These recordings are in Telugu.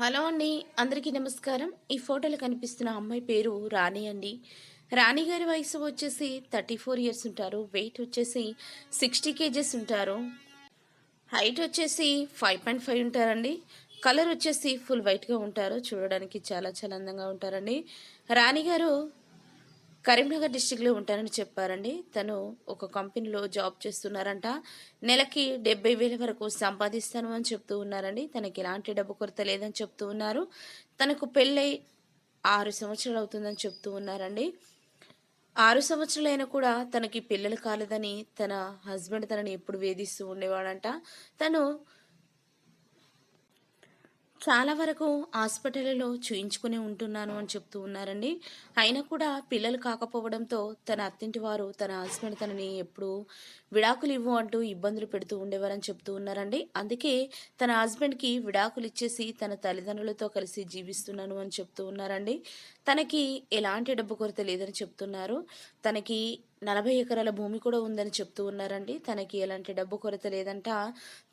హలో అండి అందరికీ నమస్కారం. ఈ ఫోటోలో కనిపిస్తున్న అమ్మాయి పేరు రాణి అండి. రాణి గారి వయసు వచ్చేసి థర్టీ ఫోర్ ఇయర్స్ ఉంటారు. వెయిట్ వచ్చేసి సిక్స్టీ కేజెస్ ఉంటారు. హైట్ వచ్చేసి ఫైవ్ పాయింట్ ఫైవ్ ఉంటారండి. కలర్ వచ్చేసి ఫుల్ వైట్గా ఉంటారు. చూడడానికి చాలా చాలా అందంగా ఉంటారండి. రాణి గారు కరీంనగర్ డిస్టిక్లో ఉంటానని చెప్పారండి. తను ఒక కంపెనీలో జాబ్ చేస్తున్నారంట. నెలకి డెబ్బై వేల వరకు సంపాదిస్తాను అని చెప్తూ ఉన్నారండి. తనకి ఎలాంటి డబ్బు కొరత లేదని చెప్తూ ఉన్నారు. తనకు పెళ్ళై ఆరు సంవత్సరాలు అవుతుందని చెప్తూ ఉన్నారండి. ఆరు సంవత్సరాలైనా కూడా తనకి పిల్లలు కాలేదని తన హస్బెండ్ తనని ఎప్పుడు వేధిస్తూ ఉండేవాడంట. తను చాలా వరకు హాస్పిటల్లో చూయించుకునే ఉంటున్నాను అని చెప్తూ ఉన్నారండి. అయినా కూడా పిల్లలు కాకపోవడంతో తన అత్తింటి వారు తన హస్బెండ్ తనని ఎప్పుడు విడాకులు ఇవ్వు అంటూ ఇబ్బందులు పెడుతూ ఉండేవారని చెప్తూ ఉన్నారండి. అందుకే తన హస్బెండ్కి విడాకులు ఇచ్చేసి తన తల్లిదండ్రులతో కలిసి జీవిస్తున్నాను అని చెప్తూ ఉన్నారండి. తనకి ఎలాంటి డబ్బు కొరత లేదని చెప్తున్నారు. తనకి నలభై ఎకరాల భూమి కూడా ఉందని చెప్తూ ఉన్నారండి. తనకి ఎలాంటి డబ్బు కొరత లేదంట.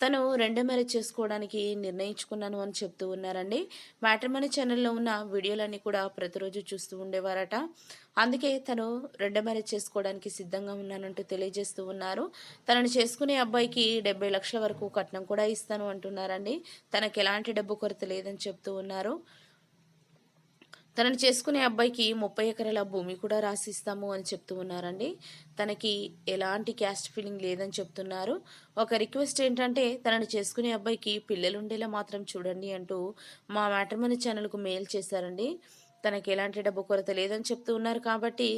తను రెండో మ్యారేజ్ చేసుకోవడానికి నిర్ణయించుకున్నాను అని చెప్తూ ఉన్నారండి. మ్యాట్రిమనీ ఛానల్లో ఉన్న వీడియోలన్నీ కూడా ప్రతిరోజు చూస్తూ ఉండేవారట. అందుకే తను రెండో మ్యారేజ్ చేసుకోవడానికి సిద్ధంగా ఉన్నానంటూ తెలియజేస్తూ ఉన్నారు. తనను చేసుకునే అబ్బాయికి డెబ్బై లక్షల వరకు కట్నం కూడా ఇస్తాను అంటున్నారండి. తనకి ఎలాంటి డబ్బు కొరత లేదని చెప్తూ ఉన్నారు. తనని చేసుకునే అబ్బాయికి ముప్పై ఎకరాల భూమి కూడా రాసిస్తాము అని చెప్తూ ఉన్నారండి. తనకి ఎలాంటి క్యాస్ట్ ఫీలింగ్ లేదని చెప్తున్నారు. ఒక రిక్వెస్ట్ ఏంటంటే తనని చేసుకునే అబ్బాయికి పిల్లలు ఉండేలా మాత్రం చూడండి అంటూ మా మ్యాటర్మనీ ఛానల్కు మెయిల్ చేశారండి. తనకి ఎలాంటి డబ్బు కొరత లేదని చెప్తూ ఉన్నారు కాబట్టి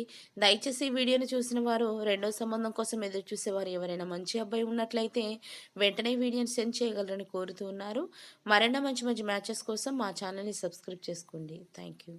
దయచేసి ఈ వీడియోని చూసిన వారు రెండో సంబంధం కోసం ఎదురు చూసేవారు ఎవరైనా మంచి అబ్బాయి ఉన్నట్లయితే వెంటనే వీడియోని సెండ్ చేయగలరని కోరుతూ ఉన్నారు. మరెన్నో మంచి మంచి మ్యాచెస్ కోసం మా ఛానల్ని సబ్స్క్రైబ్ చేసుకోండి. Thank you